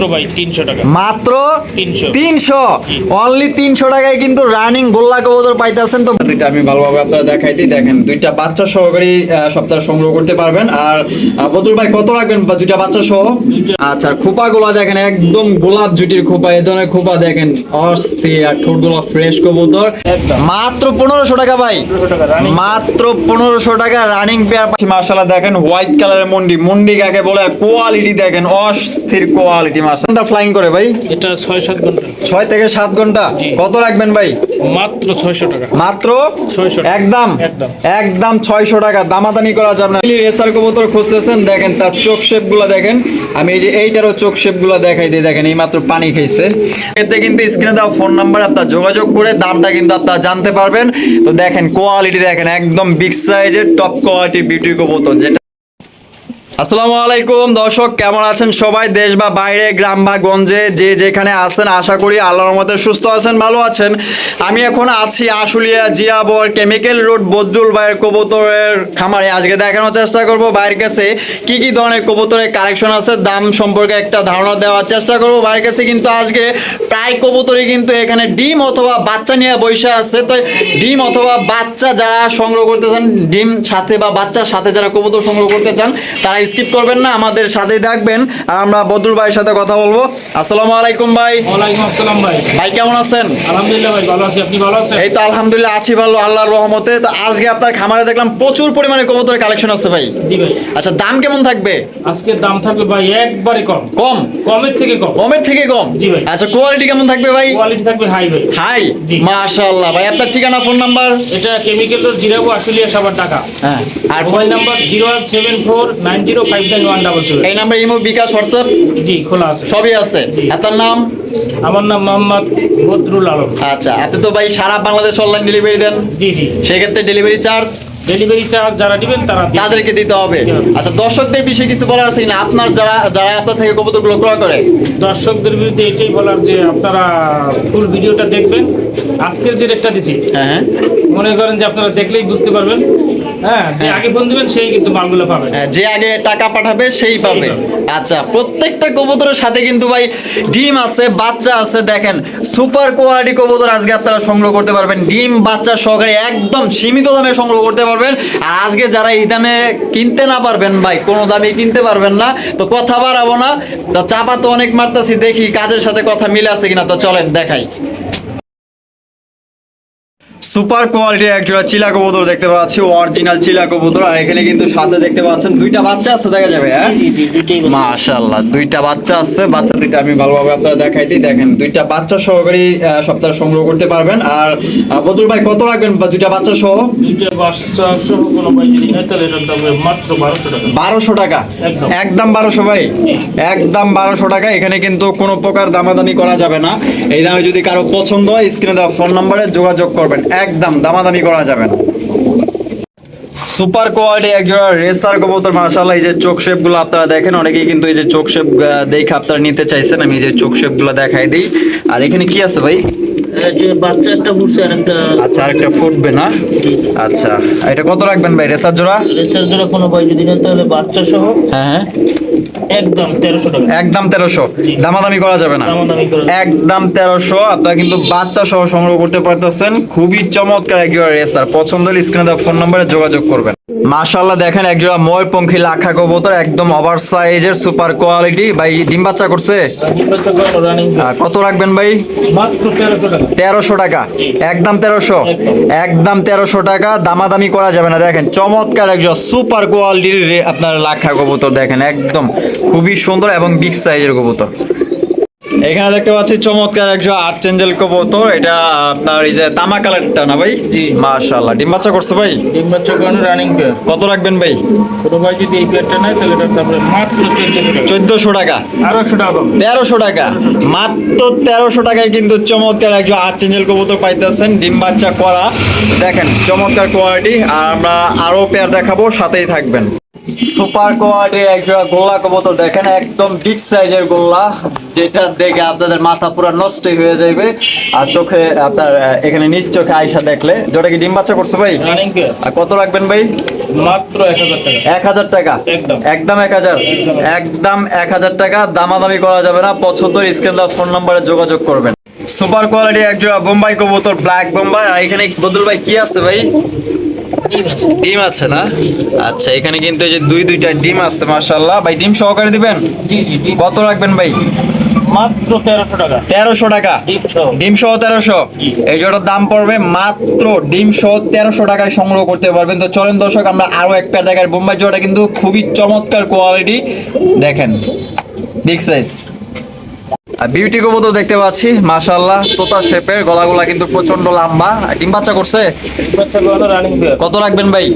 মাত্র ভাই তিনশো টাকা। মাত্র 300 অনলি তিনশো টাকায় কিন্তু রানিং গোল্লা কবুতর পাইতেছেন তো। দুইটা আমি ভালোভাবে আপনারা দেখাই দিই। দেখেন দুইটা বাচ্চা সহকারী সপ্তাহে সংগ্রহ করতে পারবেন। আর আহ, বদরুল ভাই কত রাখবেন দুইটা বাচ্চা সহ? আচ্ছা খোপা গুলা দেখেন একদম গোলাপ জুটির খোপা এই ধরনের খোপা দেখেন। অস্থির আর ঠোঁটগুলা ফ্রেশ কবুতর মাত্র পনেরোশো টাকা ভাই। 1500 টাকা running। মাত্র পনেরোশো টাকা রানিং পেয়ার মার্শাল্লাহ দেখেন হোয়াইট কালারের মন্ডি। মন্ডি কাকে বলে? কোয়ালিটি দেখেন অস্থির কোয়ালিটি মার্শাল্লাহ ফ্লাইং করে ভাই? এটা ছয় সাত ঘণ্টা। ছয় থেকে সাত ঘণ্টা? কত রাখবেন ভাই? মাত্র ছয়শো টাকা। মাত্র? 600 একদম? একদম। একদম ছয়শো টাকা। দামাদামি করা যাবে না। রেসার কবুতর খুঁজতেছেন দেখেন তার চোখ শেপগুলা দেখেন। আমি এই যে এইটারও চোখ শেপগুলা দেখাই দিই দেখেন এই মাত্র পানি খেয়েছে এতে কিন্তু স্ক্রিনে দেওয়া ফোন নাম্বার আপনার যোগাযোগ করে দামটা কিন্তু আপনারা জানতে পারবেন। তো দেখেন কোয়ালিটি দেখেন একদম বিগ সাইজের টপ কোয়ালিটি বিউটি কবুতর যেটা আসসালামু আলাইকুম, দর্শক, কেমন আছেন সবাই? দেশ বা বাইরে, গ্রাম বা গঞ্জে, যে যেখানে আছেন, আশা করি আল্লাহর মধ্যে সুস্থ আছেন, ভালো আছেন। আমি এখন আছি আশুলিয়া জিরাবর কেমিক্যাল রোড বদরুল ভাইয়ের কবুতরের খামারে। আজকে দেখানোর চেষ্টা করব ভাইয়ের কাছে কি কি ধরনের কবুতরের কালেকশন আছে, দাম সম্পর্কে একটা ধারণা দেওয়ার চেষ্টা করব ভাইয়ের কাছে। কিন্তু আজকে প্রায় কবুতরই কিন্তু এখানে ডিম অথবা বাচ্চা নিয়ে বসে আছে। তো ডিম অথবা বাচ্চা যারা সংগ্রহ করতে চান, ডিম সাথে বা বাচ্চার সাথে যারা কবুতর সংগ্রহ করতে চান, তারা স্কিপ করবেন না আমাদের সাথেই থাকবেন। আর আমরা বদরুল ভাইয়ের সাথে কথা বলব। আসসালামু আলাইকুম ভাই। ওয়ালাইকুম আসসালাম ভাই। ভাই কেমন আছেন? আলহামদুলিল্লাহ ভাই ভালো আছি। আপনি ভালো আছেন? এই তো আলহামদুলিল্লাহ আছি ভালো আল্লাহর রহমতে। তো আজকে আপনার খামারে দেখলাম প্রচুর পরিমাণে কবুতরের কালেকশন আছে ভাই। জি ভাই। আচ্ছা দাম কেমন থাকবে? আজকের দাম থাকবে ভাই একবারে কম। কম? কমের থেকে কম। কমের থেকে কম? জি ভাই। আচ্ছা কোয়ালিটি কেমন থাকবে ভাই? কোয়ালিটি থাকবে হাই ভাই। হাই মাশাআল্লাহ। ভাই আপনার ঠিকানা ফোন নাম্বার এটা কেমিক্যাল রোড জিরাবো আশুলিয়া সাবার টাকা হ্যাঁ। আর mobile number zero seven four nine zero five nine one double seven এই নাম্বার ইমো বিকাশ হোয়াটসঅ্যাপ? জি খোলা আছে। সবই আছে। আপনার নাম? আমার নাম মোহাম্মদ বদরুল আলম। আচ্ছা আপনি তো ভাই সারা বাংলাদেশ অনলাইন ডেলিভারি দেন। জি জি। সেক্ষেত্রে ডেলিভারি চার্জ ডেলিভারি চার্জ যারা দিবেন তারা তাদেরকে দিতে হবে। আচ্ছা দর্শকদের বিষয়ে কিছু বলার আছে কিনা? আপনার যারা যারা আপনার থেকে কবুতরগুলো ক্রয় করে? দর্শকদের বিরুদ্ধে এটাই বলার যে আপনারা ফুল ভিডিওটা দেখবেন। আজকের যে রেটটা দিছি হ্যাঁ হ্যাঁ। মনে করেন যে আপনারা দেখলেই বুঝতে পারবেন। হ্যাঁ যে আগে ফোন দিবেন সেই কিন্তু মালগুলো পাবেন হ্যাঁ, যে আগে টাকা পাঠাবে সেই পাবে। আচ্ছা প্রত্যেকটা কবুতরের সাথে কিন্তু ভাই ডিম আছে বাচ্চা আছে দেখেন সুপার কোয়ালিটি কবুতর আজকে আপনারা সংগ্রহ করতে পারবেন। ডিম বাচ্চা সহকারে একদম সীমিত দামে সংগ্রহ করতে পারবেন। আর আজকে যারা এই দামে কিনতে না পারবেন ভাই কোনো দামে কিনতে পারবেন না। তো কথা বাড়াবো না। তো চাপা তো অনেক মারতাছি দেখি কাজের সাথে কথা মিলে আছে কিনা। তো চলেন দেখাই। সুপার কোয়ালিটির একজোড়া চিলা কবুতর দেখতে পাচ্ছি অরিজিনাল চিলা কবুতর। আর এখানে কিন্তু সাথে দেখতে পাচ্ছেন দুইটা বাচ্চা আছে দেখা যাবে হ্যাঁ? মাশাআল্লাহ দুইটা বাচ্চা আছে বাচ্চা দুইটা আমি ভালোভাবে আপনারা দেখাই দিই। দেখেন দুইটা বাচ্চা সহকারী সপ্তাহে সংগ্রহ করতে পারবেন। আর আহ, বদরুল ভাই কত রাখবেন দুইটা বাচ্চা সহ? দুইটা বাচ্চা সহ কোনো ভাই যদি নেয় তাহলে এটার দাম মাত্র বারোশো টাকা। বারোশো টাকা? একদম। একদম বারোশো ভাই? একদম বারোশো টাকা। এখানে কিন্তু কোনো প্রকার দামাদামি করা যাবে না। এই দামে যদি কারও পছন্দ হয় স্ক্রিনে দেওয়া ফোন নম্বরে যোগাযোগ করবেন। একদম দামাদামি করা যাবে না। সুপার কোয়ালিটি একজোড়া রেসার কবুতর মাশাআল্লাহ। এই যে চোখ শেপগুলো আপনারা দেখেন অনেকেই কিন্তু এই যে চোখ শেপ দেখে আপনারা নিতে চাইছেন। আমি এই যে চোখ শেপগুলো দেখাই দিই। আর এখানে কি আছে ভাই? বাচ্চা একটা আর একটা আচ্ছা আরেকটা ফুটবে না? আচ্ছা এটা কত রাখবেন ভাই? রেসার জোড়া? রেসার জোড়া কোনো ভাই যদি নেয় তাহলে বাচ্চা সহ হ্যাঁ হ্যাঁ। একদম তেরোশো টাকা। একদম তেরোশো। জি। দামাদামি করা যাবে না। একদম তেরোশো। আপনারা কিন্তু বাচ্চা সহ সংগ্রহ করতে পারতেছেন। খুবই চমৎকার একজোড়া রেসার পছন্দ হলে স্ক্রিনে দেওয়া ফোন নম্বরে যোগাযোগ করবেন। মাশাল্লাহ দেখেন একজোড়া ময়ূরপঙ্খী লাখা কবুতর একদম ওভার সাইজের সুপার কোয়ালিটি। ভাই ডিম বাচ্চা করছে? কত রাখবেন ভাই? তেরোশো টাকা। একদম তেরোশো? একদম। তেরোশো টাকা দামাদামি করা যাবে না। দেখেন চমৎকার একজন সুপার কোয়ালিটির আপনার লাখা কবুতর দেখেন একদম খুবই সুন্দর এবং বিগ সাইজের কবুতর। এখানে দেখতে পাচ্ছি চমৎকার একজন আর্চেঞ্জেল কবুতর। এটা আপনার এই যে তামা কালারটা না ভাই? জি। মাশাআল্লাহ। ডিম বাচ্চা করছে ভাই? ডিম বাচ্চা কোনো রানিং পেয়ার কত রাখবেন ভাই? কোনো ভাই যদি এই পেয়ারটা নেয় তাহলে দাম হবে মাত্র চোদ্দশো টাকা। চোদ্দশো টাকা। আরও একশো টাকা তেরোশো টাকা। মাত্র তেরোশো টাকায় কিন্তু চমৎকার একজন আর্চেঞ্জেল কবুতর পাইতেছেন। ডিম বাচ্চা করা। দেখেন চমৎকার কোয়ালিটি আর আমরা আরও পেয়ার দেখাবো সাথেই থাকবেন। সুপার কোয়ালিটির একজোড়া গোল্লা কবুতর দেখেন একদম বিগ সাইজের গোল্লা যেটা দেখে আপনাদের মাথা পুরো নষ্ট হয়ে যাবে আর চোখে আপনার এখানে নিচ চোখে আয়সা দেখলে। যেটা কি ডিম বাচ্চা করছে ভাই? আর কত রাখবেন ভাই? মাত্র এক হাজার টাকা। একদম। এক হাজার? একদম। এক হাজার টাকা। দামাদামি করা যাবে না। পছন্দের স্ক্রিন ফোন নম্বরে যোগাযোগ করবেন। সুপার কোয়ালিটি একজোড়া বোম্বাই কবুতর ব্ল্যাক বোম্বাই। আর এখানে বদল ভাই কি আছে ভাই? ডিম আছে। না? আচ্ছা এখানে কিন্তু এই যে দুই দুইটা ডিম আছে মাশাআল্লাহ। ভাই ডিম সহকারে দিবেন? কত রাখবেন ভাই? মাত্র তেরোশো টাকা। তেরোশো টাকা? ডিম সহ। তেরোশো? এই জোটার দাম পড়বে মাত্র ডিম সহ তেরোশো টাকায় সংগ্রহ করতে পারবেন। তো চলেন দর্শক আমরা আরও এক পেয়ার দেখার বোম্বাই জোড়াটা কিন্তু খুবই চমৎকার কোয়ালিটি দেখেন বিগ সাইজ বিউটি কবুতর দেখতে পাচ্ছি, মাশাআল্লাহ, তোতা শেপের গলাগুলা কিন্তু প্রচণ্ড লম্বা। ডিম বাচ্চা করছে? কত রাখবেন ভাই?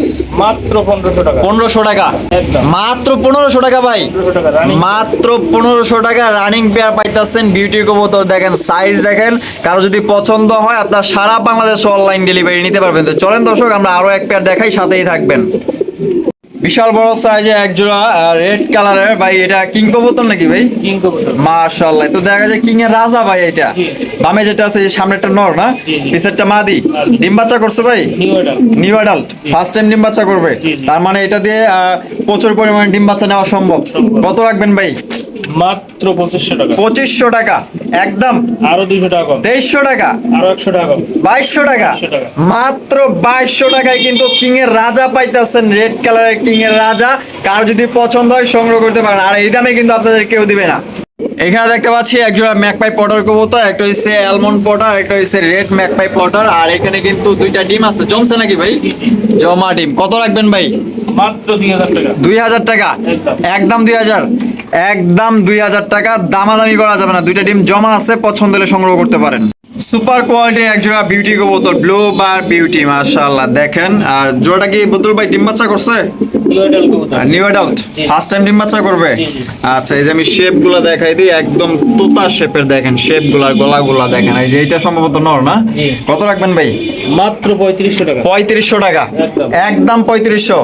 মাত্র পনেরোশো টাকা। পনেরোশো টাকা মাত্র পনেরোশো টাকা ভাই। মাত্র পনেরোশো টাকা রানিং পেয়ার পাইতেছেন বিউটি কবুতর। দেখেন সাইজ দেখেন, কারও যদি পছন্দ হয়, আপনার সারা বাংলাদেশ অনলাইন ডেলিভারি নিতে পারবেন। তো চলেন দর্শক, আমরা আরও এক পেয়ার দেখাই, সাথেই থাকবেন। বিশাল বড় সাইজে এক জোড়া রেড কালারের ভাই এটা কিং কবুতর নাকি ভাই? কিং কবুতর। মাশাআল্লাহ তো দেখা যায় কিং এর রাজা ভাই এটা। বামে যেটা আছে একটা নর না। পিছেরটা মাদি। ডিম বাচ্চা করছে ভাই? নিউ অ্যাডাল্ট ফার্স্ট টাইম ডিম বাচ্চা করবে। তার মানে এটা দিয়ে আহ, প্রচুর পরিমাণে ডিম বাচ্চা নেওয়া সম্ভব। কত রাখবেন ভাই? মাত্র পঁচিশশো টাকা। পঁচিশশো টাকা একদম। আরও দুইশো টাকা কম। তেইশশো টাকা। আরও একশো টাকা কম। বাইশশো টাকা। মাত্র বাইশশো টাকায় কিন্তু কিং এর রাজা পাইতেছেন রেড কালারের কিং এর রাজা। কার যদি পছন্দ হয় সংগ্রহ করতে পারেন। আর এই দামে কিন্তু আপনাদের কেউ দিবে না। এখানে দেখতে পাচ্ছি একজোড়া ম্যাকপাই পটার কবুতর একটা হচ্ছে অ্যালমন্ড পটার একটা হচ্ছে রেড ম্যাকপাই পটার। আর এখানে কিন্তু দুইটা ডিম আছে। জমছে নাকি ভাই? জমা ডিম। কত রাখবেন ভাই? মাত্র দুই হাজার টাকা। দুই হাজার টাকা। একদম। একদম দুই হাজার। একদম দুই হাজার টাকা দামাদামি করা যাবে না। দুইটা ডিম জমা আছে, পছন্দ হলে সংগ্রহ করতে পারেন। সুপার কোয়ালিটির এক জোড়া বিউটি কবুতর ব্লু বার বিউটি মাশাআল্লাহ দেখেন। আর জোড়াটা কি বদল ভাই ডিম বাচ্চা করছে? নিউ অ্যাডাল্ট ফার্স্ট টাইম ডিম বাচ্চা করবে। আচ্ছা এই যে আমি শেপগুলা দেখাই দিই একদম তোতা শেপের দেখেন শেপগুলা গলা গুলা দেখেন। এই যে এটা সম্ভবত নর না? কত রাখবেন ভাই? মাত্র পঁয়ত্রিশশো টাকা। পঁয়ত্রিশশো টাকা। একদম। একদম পঁয়ত্রিশশো।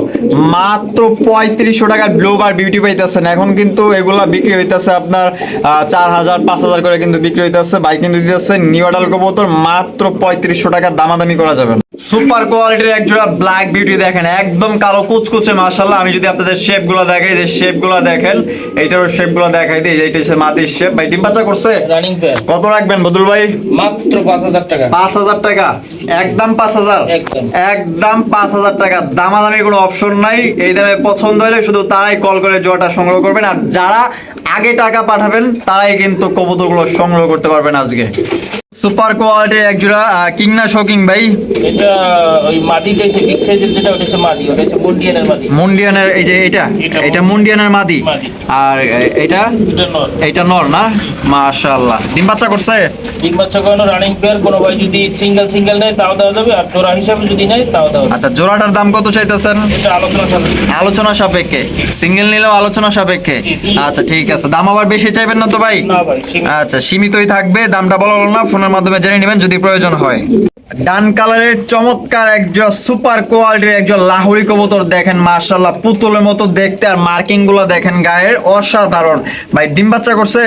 মাত্র পঁয়ত্রিশশো টাকা ব্লু বার বিউটি পাইতেছেন। এখন কিন্তু এগুলা বিক্রি হইতেছে আপনার আহ, চার হাজার পাঁচ হাজার করে কিন্তু বিক্রি হইতেছে। বাইক কিন্তু দিতেছে নিউ আডাল কবুতর মাত্র পঁয়ত্রিশশো টাকা দামাদামি করা যাবে সুপার কোয়ালিটির এক জোড়া ব্ল্যাক বিউটি দেখেন একদম কালো কুচকুচে মাশাল্লাহ আমি যদি আপনাদের শেপগুলো দেখাই যে শেপগুলো দেখেন এইটার শেপগুলো দেখাই দিই এইটা হচ্ছে মাটির শেপ ভাই ডিম বাচ্চা করছে? রানিং পেয়ার কত রাখবেন বদুল ভাই? মাত্র পাঁচ হাজার টাকা। পাঁচ হাজার টাকা। একদম পাঁচ হাজার। একদম। একদম পাঁচ হাজার টাকা। দামাদামি কোনো অপশন নাই। এই দামে পছন্দ হলে শুধু তারাই কল করে জোয়াটা সংগ্রহ করবেন। আর যারা আগে টাকা পাঠাবেন তারাই কিন্তু কবুতরগুলো সংগ্রহ করতে পারবেন আজকে। সুপার কোয়ালিটির এক জোড়া কিংনা শকিং ভাই? এটা ওই হচ্ছে বিগ সাইজের যেটা ওটা হচ্ছে মাটি ওটা হচ্ছে মুন্ডিয়ানের মাটি মুন্ডিয়ানের এই যে এটা? এটা মুন্ডিয়ানের মাদি? মাদি। আর এটা? এটা নর না? মাশাআল্লাহ। ডিম বাচ্চা করছে? বিগ বাচ্চা রানিং পেয়ার কোনো ভাই যদি সিঙ্গেল সিঙ্গেল নেয় তাও দেওয়া যাবে আর জোড়া হিসাবে যদি নেয় তাও দেওয়া আচ্ছা জোড়াটার দাম কত চাইতেছেন? এটা আলোচনা সাপেক্ষে। আলোচনা সাপেক্ষে। সিঙ্গেল নিলেও আলোচনা সাপেক্ষে। আচ্ছা ঠিক আছে। দাম আবার বেশি চাইবেন না তো ভাই? না। আচ্ছা সীমিতই থাকবে। দামটা বলা হলো না ফোনের মাধ্যমে জেনে নেবেন যদি প্রয়োজন হয়। ডান কালারের চমৎকার একজন সুপার কোয়ালিটির একজন লাহোরি কবুতর দেখেন মার্শাল্লাহ পুতুলের মতো দেখতে আর মার্কিংগুলো দেখেন গায়ের অসাধারণ। ভাই ডিম বাচ্চা করছে?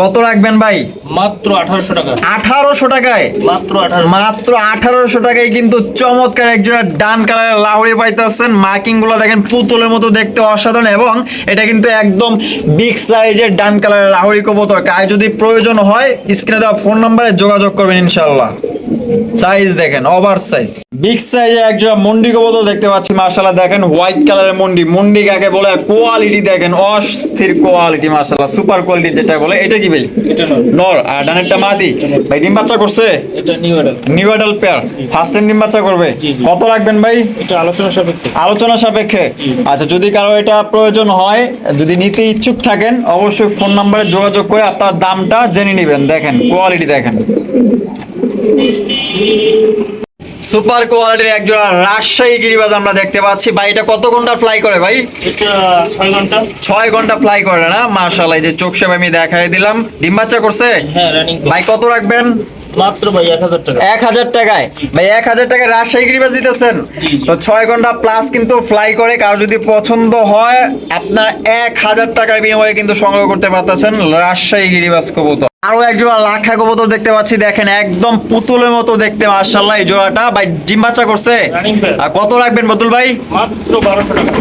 কত রাখবেন ভাই? মাত্র আঠারোশো টাকা। আঠারোশো টাকায়? মাত্র আঠারো মাত্র আঠারোশো টাকায় কিন্তু চমৎকার একজোড়া ডান কালারের লাউরি পাইতেছেন। মার্কিংগুলো দেখেন পুতুলের মতো দেখতে অসাধারণ এবং এটা কিন্তু একদম বিগ সাইজের ডান কালারের লাউরি কবুতর। কায় যদি প্রয়োজন হয় স্ক্রিনে দেওয়া ফোন নম্বরে যোগাযোগ করবেন ইনশাল্লাহ সাইজ দেখেন ওভার সাইজ বিগ সাইজে একজোড়া মন্ডি কবুতর দেখতে পাচ্ছি মার্শাল্লাহ দেখেন হোয়াইট কালারের মন্ডি। মন্ডি কাকে বলে? কোয়ালিটি দেখেন অস্থির কোয়ালিটি মার্শাল্লাহ সুপার কোয়ালিটি যেটা বলে। এটা কি ভাই? এটা নর। আর ডানেরটা মাদি? ভাই ডিম বাচ্চা করছে? এটা new adult pair first time ডিম বাচ্চা করবে। কত রাখবেন ভাই? এটা আলোচনা সাপেক্ষে। আলোচনা সাপেক্ষে? আচ্ছা যদি কারও এটা প্রয়োজন হয় যদি নিতে ইচ্ছুক থাকেন অবশ্যই ফোন নম্বরে যোগাযোগ করে আপনার দামটা জেনে নেবেন। দেখেন কোয়ালিটি দেখেন। সুপার কোয়ালিটির একজোড়া রাজশাহী গিরিবাজ আমরা দেখতে পাচ্ছি। ভাই এটা কত ঘণ্টা ফ্লাই করে ভাই? ছয় ঘণ্টা। ছয় ঘণ্টা ফ্লাই করে না? মার্শাল্লাহ এই যে চোখ সেবা আমি দেখাই দিলাম। ডিম বাচ্চা করছে? হ্যাঁ ভাই কত রাখবেন? মাত্র ভাই এক হাজার টাকা। এক হাজার টাকায়? ভাই এক হাজার টাকায় রাজশাহী গিরিবাস দিতেছেন। তো ছয় ঘণ্টা প্লাস কিন্তু ফ্লাই করে। কারও যদি পছন্দ হয় আপনার এক হাজার টাকার বিনিময়ে কিন্তু সংগ্রহ করতে পারতেছেন রাজশাহী গিরিবাস কবুতর। আরও এক জোড়া লাখা কবুতর দেখতে পাচ্ছি দেখেন একদম পুতুলের মতো দেখতে মার্শাল্লাহ এই জোড়াটা। ভাই ডিম বাচ্চা করছে? আর কত রাখবেন বদুল ভাই?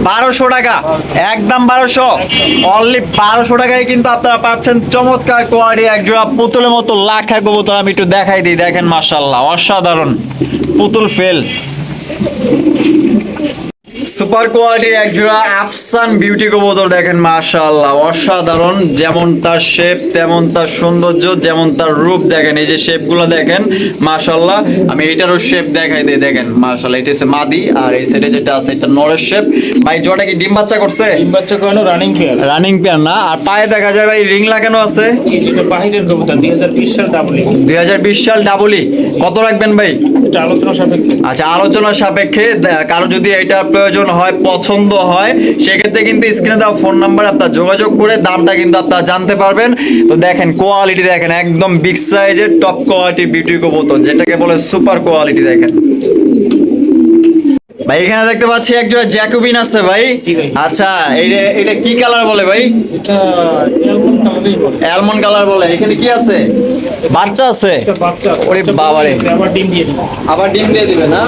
বারোশো টাকা। একদম বারোশো। অনলি বারোশো টাকায় কিন্তু আপনারা পাচ্ছেন চমৎকার কোয়ালিটি এক জোড়া পুতুলের মতো লাখা কবুতর। আমি একটু দেখাই দিই দেখেন মাশাল্লাহ অসাধারণ পুতুল ফেল সুপার কোয়ালিটির এক জোড়া আফসান বিউটি কবুতর দেখেন মাশাআল্লাহ। অসাধারণ যেমন তার শেপ তেমন তার সৌন্দর্য যেমন তার রূপ দেখেন। এই যে শেপগুলো দেখেন মাশাআল্লাহ। আমি এটারও শেপ দেখাই দিই দেখেন মাশাআল্লাহ। এটা হচ্ছে মাদি আর এই সাইডে যেটা আছে এটা নরের শেপ ভাই জোড়াটা কি ডিম বাচ্চা করছে? ডিম বাচ্চা করানো রানিং পেয়ার রানিং পেয়ার না। আর পায়ে দেখা যায় ভাই রিং লাগানো আছে? যেটা বাহিরের কবুতর দুই হাজার বিশ সাল ডাবলি দুই হাজার বিশ সাল ডাবলি কত রাখবেন ভাই? এটা আলোচনা সাপেক্ষে। আচ্ছা আলোচনার সাপেক্ষে কারও যদি এটা প্রয়োজন হয় পছন্দ হয় সেক্ষেত্রে কিন্তু স্ক্রিনে দেওয়া ফোন নাম্বার আপনার যোগাযোগ করে দামটা কিন্তু আপনারা জানতে পারবেন। তো দেখেন কোয়ালিটি দেখেন একদম বিগ সাইজের টপ কোয়ালিটি বিউটি কবুতর যেটাকে বলে সুপার কোয়ালিটি দেখেন। ভাই এখানে দেখতে পাচ্ছি একজোড়া জ্যাকোবিন আছে ভাই। আচ্ছা এটা এটা কি কালার বলে ভাই? এটা অ্যালমন্ড কালার বলে। এখানে কি আছে? বাচ্চা আছে? ওরে বাবারে। আবার ডিম দিয়ে দিবে। না?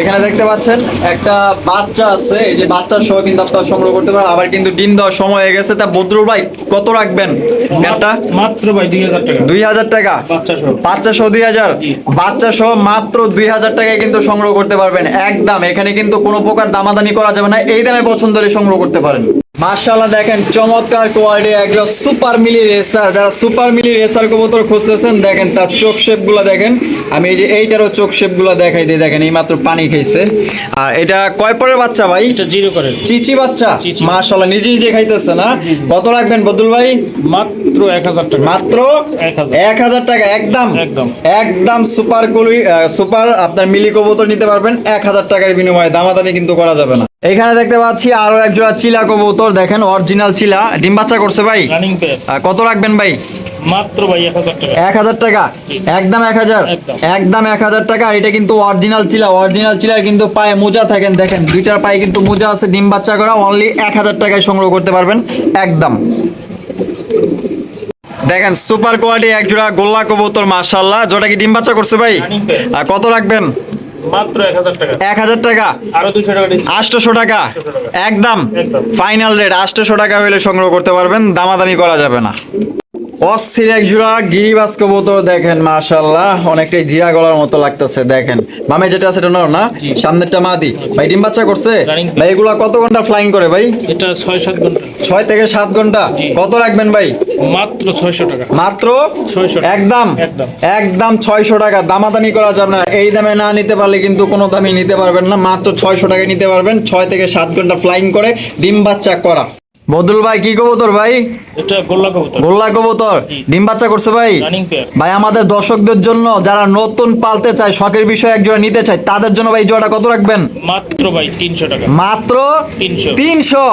এখানে দেখতে পাচ্ছেন একটা বাচ্চা আছে এই যে বাচ্চার সহ কিন্তু আপনারা সংগ্রহ করতে পারেন আবার কিন্তু ডিম দেওয়ার সময় হয়ে গেছে। তা বদরুল ভাই কত রাখবেন? একটা? মাত্র ভাই দুই হাজার টাকা। দুই হাজার টাকা? বাচ্চা সহ। দুই হাজার? বাচ্চা সহ মাত্র দুই হাজার টাকায় কিন্তু সংগ্রহ করতে পারবেন। একদম এখানে কিন্তু কোনো প্রকার দামাদানি করা যাবে না। এই দামে পছন্দ হলে সংগ্রহ করতে পারেন। মার্শাল্লাহ দেখেন চমৎকার কোয়ালিটি একজন সুপার মিলি রেসার যারা সুপার মিলি রেসার কবুতর খুঁজতেছেন দেখেন তার চোখ শেপগুলা দেখেন। আমি এই যে এইটারও চোখ শেপগুলা দেখাই দিই দেখেন এই মাত্র পানি খাইছে আর এটা কয় পরের বাচ্চা ভাই? এটা জিরো করে চিচি বাচ্চা? চিচি। মার্শাল্লাহ নিজে নিজে খাইতেছে না? কত রাখবেন বদুল ভাই? মাত্র এক হাজার টাকা। মাত্র এক হাজার। টাকা একদম। একদম। একদম সুপার কুলি সুপার আপনার মিলি কবুতর নিতে পারবেন। এক হাজার টাকার বিনিময়ে দামাদামি কিন্তু করা যাবে না। এখানে দেখতে পাচ্ছি আরও এক জোড়া চিলা কবুতর। দেখেন অরিজিনাল চিলা। ডিম বাচ্চা করছে ভাই? কত রাখবেন ভাই? মাত্র ভাই এক হাজার টাকা। একদম এক হাজার? একদম। এক হাজার টাকা। আর এটা কিন্তু অরিজিনাল চিলা। অরিজিনাল চিলার কিন্তু পায়ে মোজা থাকেন। দেখেন দুইটার পায়ে কিন্তু মোজা আছে ডিম বাচ্চা করা। অনলি এক হাজার টাকায় সংগ্রহ করতে পারবেন। একদম। দেখেন সুপার কোয়ালিটি এক জোড়া গোল্লা কবুতর মাশাল্লাহ যেটা কি ডিম বাচ্চা করছে ভাই? কত রাখবেন? মাত্র এক হাজার টাকা। টাকা। আরও। একদম। ফাইনাল রেট আটশোশো টাকা হলে সংগ্রহ করতে পারবেন দামাদামি করা যাবে না। অস্থির এক জোড়া গিরিবাস কবুতর দেখেন মাশাল্লাহ অনেকটাই জিরা গলার মতো লাগতেছে দেখেন। বামে যেটা আছে এটা নর না? সামনেরটা মাদি। ভাই ডিম বাচ্চা করছে? ভাই এগুলা কত ঘণ্টা ফ্লাইং করে ভাই? এটা ছয় সাত ঘণ্টা। ছয় থেকে সাত ঘণ্টা? কত রাখবেন ভাই? মাত্র ছয়শো টাকা। মাত্র 600 একদম? একদম। একদম ছয়শো টাকা। দামাদামি করা যাবে না। এই দামে না নিতে পারলে কিন্তু কোনো দামই নিতে পারবেন না। মাত্র ছয়শো টাকায় নিতে পারবেন। ছয় থেকে সাত ঘণ্টা ফ্লাইং করে ডিম বাচ্চা করা। বদুল ভাই কি কবুতর ভাই? এটা গোল্লা কবুতর। গোল্লা কবুতর। ডিম বাচ্চা করছে ভাই? ভাই আমাদের দর্শকদের জন্য যারা নতুন পালতে চায় শখের বিষয়ে এক জোড়া নিতে চায় তাদের জন্য ভাই জোড়াটা কত রাখবেন? মাত্র ভাই তিনশো টাকা। মাত্র 300 তিনশো?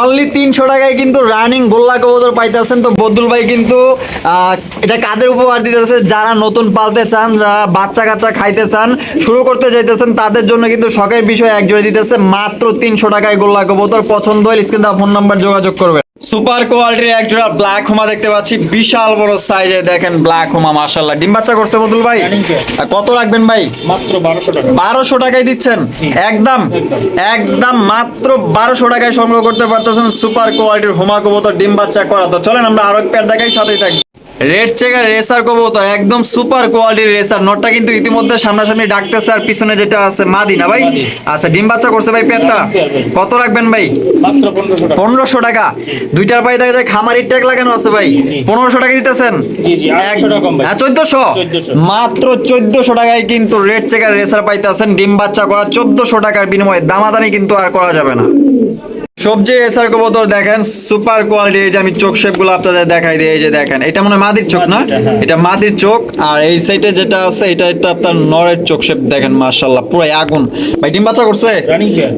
অনলি তিনশো টাকায় কিন্তু রানিং গোল্লা কবুতর পাইতেছেন। তো বদুল ভাই কিন্তু আহ, এটা কাদের উপহার দিতেছে? যারা নতুন পালতে চান যারা বাচ্চা কাচ্চা খাইতে চান শুরু করতে চাইতেছেন তাদের জন্য কিন্তু শখের বিষয় এক জোড়া দিতেছে। মাত্র তিনশো টাকায় গোল্লা কবুতর। পছন্দ হলে স্ক্রিন ফোন নাম্বার যোগাযোগ করবে সুপার কোয়ালিটির এক জোড়া ব্ল্যাক হোমা দেখতে পাচ্ছি। বিশাল বড় সাইজে দেখেন ব্ল্যাক হোমা মাশাল্লাহ ডিম বাচ্চা করছে বদুল ভাই। কত রাখবেন ভাই? মাত্র বারোশো টাকা। বারোশো টাকায় দিচ্ছেন? একদম? একদম। মাত্র বারোশো টাকায় সংগ্রহ করতে পারতেছেন সুপার কোয়ালিটির হোমা কবুতর ডিম বাচ্চা করা। তো চলেন আমরা আরও এক পেয়ার দেখাই সাথেই থাকি রেড চেকার রেসার কবুতর একদম সুপার কোয়ালিটির রেসার। নটটা কিন্তু ইতিমধ্যে সামনাসামনি ডাকতেছে আর পিছনে যেটা আছে মাদি না ভাই আচ্ছা ডিম বাচ্চা করছে ভাই পেয়ারটা পেয়ার ভাই। কত রাখবেন ভাই? মাত্র পনেরোশো টাকা। দুইটার পায়ে দেখা যায় খামারির ট্যাগ লাগানো আছে ভাই। পনেরোশো টাকা দিতেছেন? হ্যাঁ চোদ্দশো। 1400 মাত্র চোদ্দশো টাকায় কিন্তু রেড চেকার রেসার পাইতেছেন। ডিম বাচ্চা করা চোদ্দশো টাকার বিনিময়ে দামাদামি কিন্তু আর করা যাবে না। সবজি রেসার কবুতর দেখেন সুপার কোয়ালিটি এই যে আমি চোখ শেপগুলো আপনাদের দেখাই দিই এই যে দেখেন। এটা মনে মাদির চোখ না? হ্যাঁ। এটা মাদির চোখ আর এই সাইডে যেটা আছে এটা একটা আপনার নরের চোখ শেপ দেখেন মাশাল্লাহ পুরো আগুন। ভাই ডিম বাচ্চা করছে?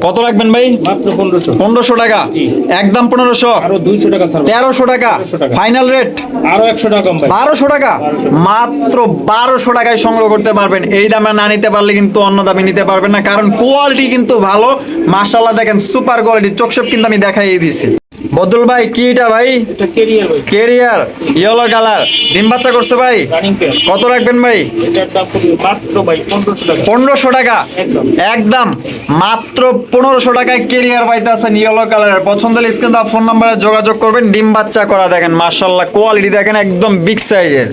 কত রাখবেন ভাই? মাত্র পনেরোশো। পনেরোশো টাকা? জি। একদম পনেরোশো? আরও দুইশো টাকা স্যার তেরোশো টাকা? 1300 টাকা। ফাইনাল রেট আরও একশো টাকা কম ভাই। বারোশো টাকা? মাত্র বারোশো টাকায় সংগ্রহ করতে পারবেন। এই দামে না নিতে পারলে কিন্তু অন্য দামে নিতে পারবেন না কারণ কোয়ালিটি কিন্তু ভালো। মাশাল্লাহ দেখেন সুপার কোয়ালিটি চোখশেপ কিন্তু আমি দেখাই দিয়েছি বদল ভাই কি এটা ভাই? কেরিয়ার ইয়েলো কালার ডিম বাচ্চা করছে ভাই। কত রাখবেন ভাই? পনেরোশো টাকা। একদম। মাত্র পনেরোশো টাকায় কেরিয়ার পাইতে আছেন ইয়েলো কালারের পছন্দ হলে স্ক্রিন দেওয়া ফোন নাম্বারে যোগাযোগ করবেন। ডিম বাচ্চা করা দেখেন মার্শাল্লাহ কোয়ালিটি দেখেন একদম বিগ সাইজের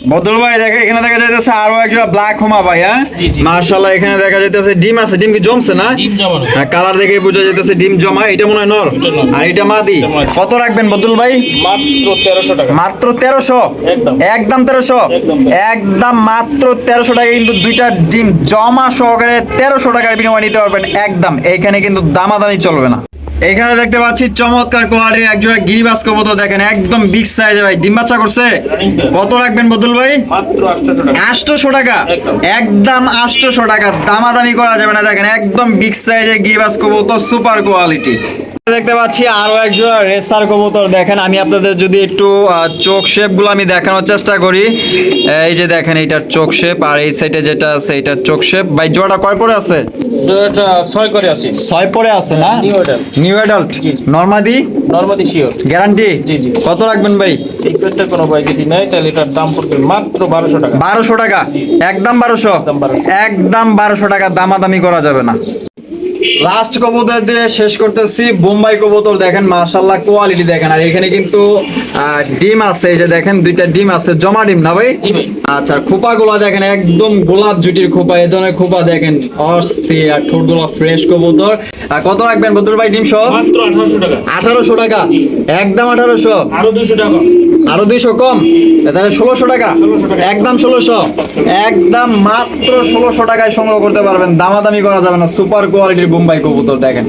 বদল ভাই দেখে এখানে দেখা যাইতেছে আরও একজোড়া ব্ল্যাক হোমা ভাই হ্যাঁ? জি, জি। মার্শাল্লাহ এখানে দেখা যাইতেছে ডিম আছে ডিম কি জমছে না? ডিম জমানো। হ্যাঁ কালার দেখে বোঝা যাইতেছে ডিম জমা এটা মনে হয় নর। আর এটা মাদি। কত রাখবেন বদল ভাই? মাত্র টাকা। একদম। একদম মাত্র টাকা কিন্তু দুইটা ডিম জমা সহকারে তেরোশো টাকার বিনিময় নিতে পারবেন একদম। এইখানে কিন্তু দামাদামি চলবে না। এখানে দেখতে পাচ্ছি চমৎকার কোয়ালিটির একজোড়া গিরিবাস কবুতর দেখেন একদম বিগ সাইজে ভাই। ডিম বাচ্চা করছে? কত রাখবেন বদুল ভাই? আটশোশো টাকা। একদম। একদম আটশোশো টাকা। দামাদামি করা যাবে না দেখেন একদম বিগ সাইজের গিরিবাস কবুতর সুপার কোয়ালিটি দেখতে পাচ্ছি আরও একজন রেসার কবুতর। দেখেন আমি আপনাদের যদি একটু চোখ শেপগুলো আমি দেখানোর চেষ্টা করি। এই যে দেখেন এইটার চোখ শেপ আর এই সাইডে যেটা আছে এইটার চোখ শেপ ভাই জোড়াটা কয় পরে আছে? ছয় করে আছি। ছয় পরে আছে না? New adult. নর্মাদি শিওর গ্যারান্টি জি, জি। কত রাখবেন ভাই? এই পেটটা কোনো ভাই যদি নেয় তাহলে এটার দাম পড়বে মাত্র বারোশো টাকা। বারোশো টাকা? একদম বারোশো? একদম 1200 একদম বারোশো টাকা দামাদামি করা যাবে না। লাস্ট কবুতর দিয়ে শেষ করতেছি। বোম্বাই কবুতর দেখেন মাশাল্লাহ কোয়ালিটি দেখেন। আর এখানে কিন্তু ডিম আছে, এই যে দেখেন, দুইটা ডিম আছে। জমা ডিম না ভাই? আচ্ছা খোপা গুলা দেখেন একদম গোলাপ জুটির খোপা এই ধরনের খোপা দেখেন। অস্থির আর ঠোঁটগুলা ফ্রেশ কবুতর। আর কত রাখবেন বদুর ভাই ডিম সহ? আঠারোশো টাকা। একদম আঠারোশো? আরও দুইশো টাকা। আরও দুইশো কম? তাহলে ষোলোশো টাকা? 1600 টাকা। একদম ষোলোশো? একদম মাত্র ষোলোশো টাকায় সংগ্রহ করতে পারবেন। দামাদামি করা যাবে না। সুপার কোয়ালিটির বোম্বাই কবুতর দেখেন।